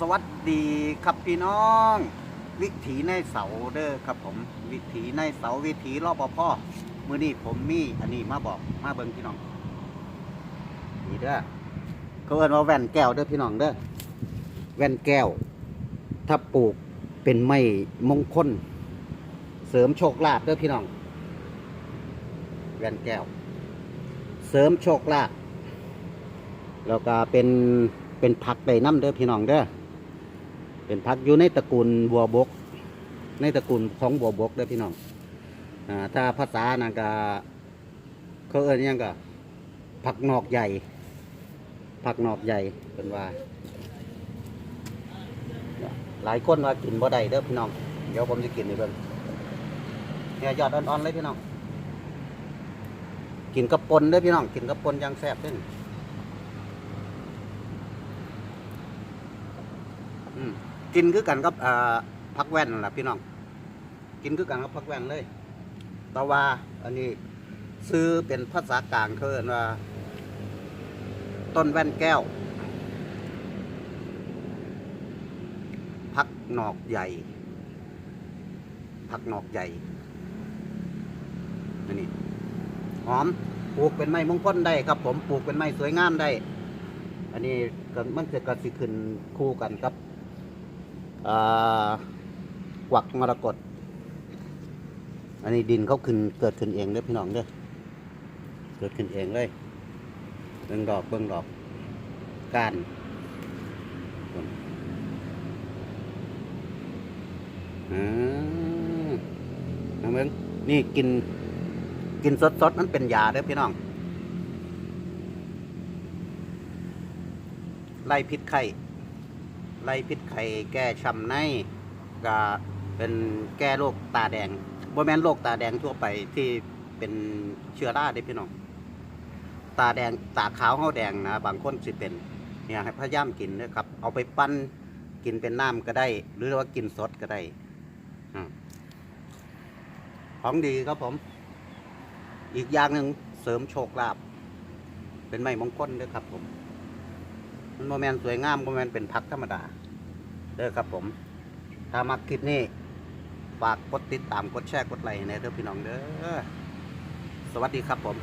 สวัสดีครับพี่น้อง วิถีในเสาเด้อครับผม วิถีในเสาวิถีรอบพ่อมือนี้ผมมีอันนี้มาบอกมาเบิ่งพี่น้องนี่เด้อเขาเอิ้นว่าแว่นแก้วเด้อพี่น้องเด้อแว่นแก้ว ถ้าปลูกเป็นไม้มงคลเสริมโชคลาภเด้อพี่น้อง แว่นแก้ว เสริมโชคลาภแล้วก็เป็นเป็นผักใบน้ำเด้อพี่น้องเด้อ เป็นผักอยู่ในตระกูลบัวบก ในตระกูลของบัวบกเด้อพี่น้องอ่าถ้าภาษานั่นก็เขาเอิ้นหยังก็ผักนอกใหญ่ ผักนอกใหญ่เป็นว่า หลายคนว่ากินบ่ได้เด้อพี่น้อง เดี๋ยวผมจะกินให้เบิ่งเนี่ยยอดอ่อนๆเลยพี่น้อง กินกระปนเด้อพี่น้อง กินกระปนยังแซ่บเด้ออืม กินคือกันกับอ่าพักแว่นนั่นล่ะพี่น้อง กินคือกันกับพักแว่นเลย แต่ว่าอันนี้ซื้อเป็นภาษากลางเขาเรียกว่า ต้นแว่นแก้ว พักหนอกใหญ่พักหนอกใหญ่อันนี้หอมปลูกเป็นไม้มงคลได้ครับ ผมปลูกเป็นไม้สวยงามได้ อันนี้ก็มันจะกระสิขึ้นคู่กันครับ กวักมรกตอันนี้ดินเขาขึ้นเกิดขึ้นเองเด้อพี่น้องเด้อเกิดขึ้นเองเลยเบิ่งดอกเบิ่งดอกก้านอืมเอาเมิงนี่กิน กินสดๆนั้นเป็นยาเด้อพี่น้อง ไล่พิษไข้ ไล่พิษไข้แก้ช้ำในก็เป็นแก้โรคตาแดงบ่แม่นโรคตาแดงทั่วไปที่เป็นเชื้อราเด้พี่น้องตาแดงตาขาวเฮาแดงนะบางคนสิเป็นเนี่ยให้พยายามกินนะครับ เอาไปปั้นกินเป็นน้ำก็ได้ หรือว่ากินสดก็ได้ของดีครับผม อีกอย่างหนึ่งเสริมโชคลาภเป็นไม้มงคลด้อครับผม มันโมแมนสวยงามโมแมนเป็นพักธรรมดาเด้อครับผม ถ้ามักคลิปนี้ ฝากกดติดตามกดแชร์กดไลค์ในเด้อพี่น้องเด้อ สวัสดีครับผม